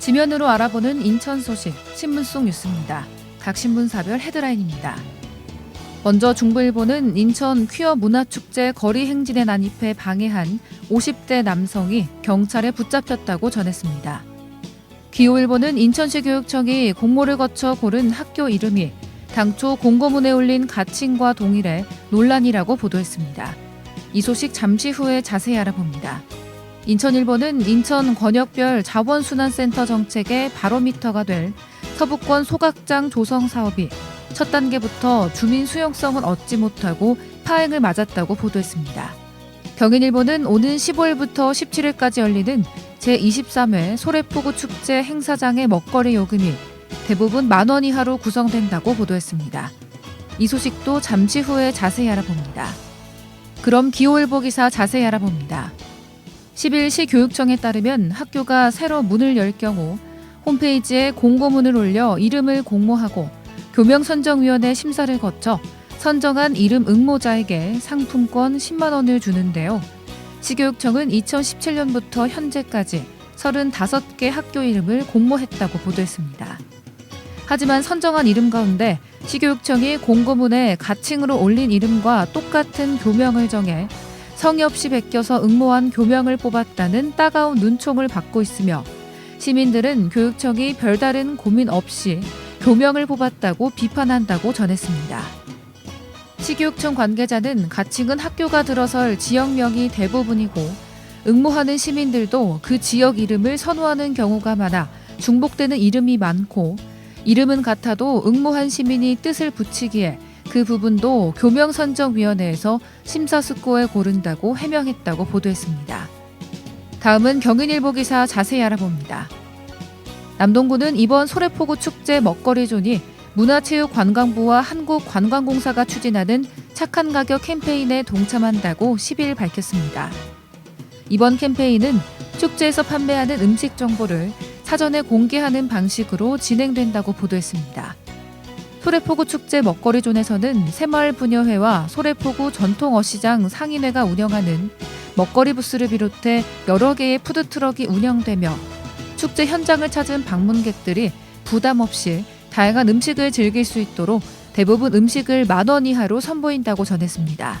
지면으로 알아보는 인천 소식 신문 속 뉴스입니다. 각 신문사별 헤드라인입니다. 먼저 중부일보는 인천 퀴어 문화축제 거리 행진에 난입해 방해한 50대 남성이 경찰에 붙잡혔다고 전했습니다. 기호일보는 인천시 교육청이 공모를 거쳐 고른 학교 이름이 당초 공고문에 올린 가칭과 동일해 논란이라고 보도했습니다. 이 소식 잠시 후에 자세히 알아봅니다. 인천일보는 인천 권역별 자원순환센터 정책의 바로미터가 될 서부권 소각장 조성 사업이 첫 단계부터 주민 수용성을 얻지 못하고 파행을 맞았다고 보도했습니다. 경인일보는 오는 15일부터 17일까지 열리는 제23회 소래포구 축제 행사장의 먹거리 요금이 대부분 만 원 이하로 구성된다고 보도했습니다. 이 소식도 잠시 후에 자세히 알아봅니다. 그럼 기호일보 기사 자세히 알아봅니다. 10일시 교육청에 따르면 학교가 새로 문을 열 경우 홈페이지에 공고문을 올려 이름을 공모하고 교명선정위원회 심사를 거쳐 선정한 이름 응모자에게 상품권 10만 원을 주는데요. 시교육청은 2017년부터 현재까지 35개 학교 이름을 공모했다고 보도했습니다. 하지만 선정한 이름 가운데 시교육청이 공고문에 가칭으로 올린 이름과 똑같은 교명을 정해 성의 없이 베껴서 응모한 교명을 뽑았다는 따가운 눈총을 받고 있으며 시민들은 교육청이 별다른 고민 없이 교명을 뽑았다고 비판한다고 전했습니다. 시교육청 관계자는 가칭은 학교가 들어설 지역명이 대부분이고 응모하는 시민들도 그 지역 이름을 선호하는 경우가 많아 중복되는 이름이 많고 이름은 같아도 응모한 시민이 뜻을 붙이기에 그 부분도 교명선정위원회에서 심사숙고에 고른다고 해명했다고 보도했습니다. 다음은 경인일보 기사 자세히 알아봅니다. 남동구는 이번 소래포구 축제 먹거리존이 문화체육관광부와 한국관광공사가 추진하는 착한 가격 캠페인에 동참한다고 10일 밝혔습니다. 이번 캠페인은 축제에서 판매하는 음식 정보를 사전에 공개하는 방식으로 진행된다고 보도했습니다. 소래포구 축제 먹거리존에서는 새마을 분여회와 소래포구 전통어시장 상인회가 운영하는 먹거리 부스를 비롯해 여러 개의 푸드트럭이 운영되며 축제 현장을 찾은 방문객들이 부담 없이 다양한 음식을 즐길 수 있도록 대부분 음식을 만 원 이하로 선보인다고 전했습니다.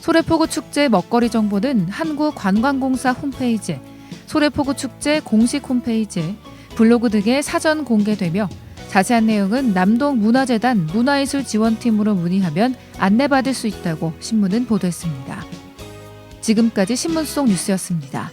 소래포구 축제 먹거리 정보는 한국관광공사 홈페이지, 소래포구 축제 공식 홈페이지, 블로그 등에 사전 공개되며 자세한 내용은 남동문화재단 문화예술 지원팀으로 문의하면 안내받을 수 있다고 신문은 보도했습니다. 지금까지 신문 속 뉴스였습니다.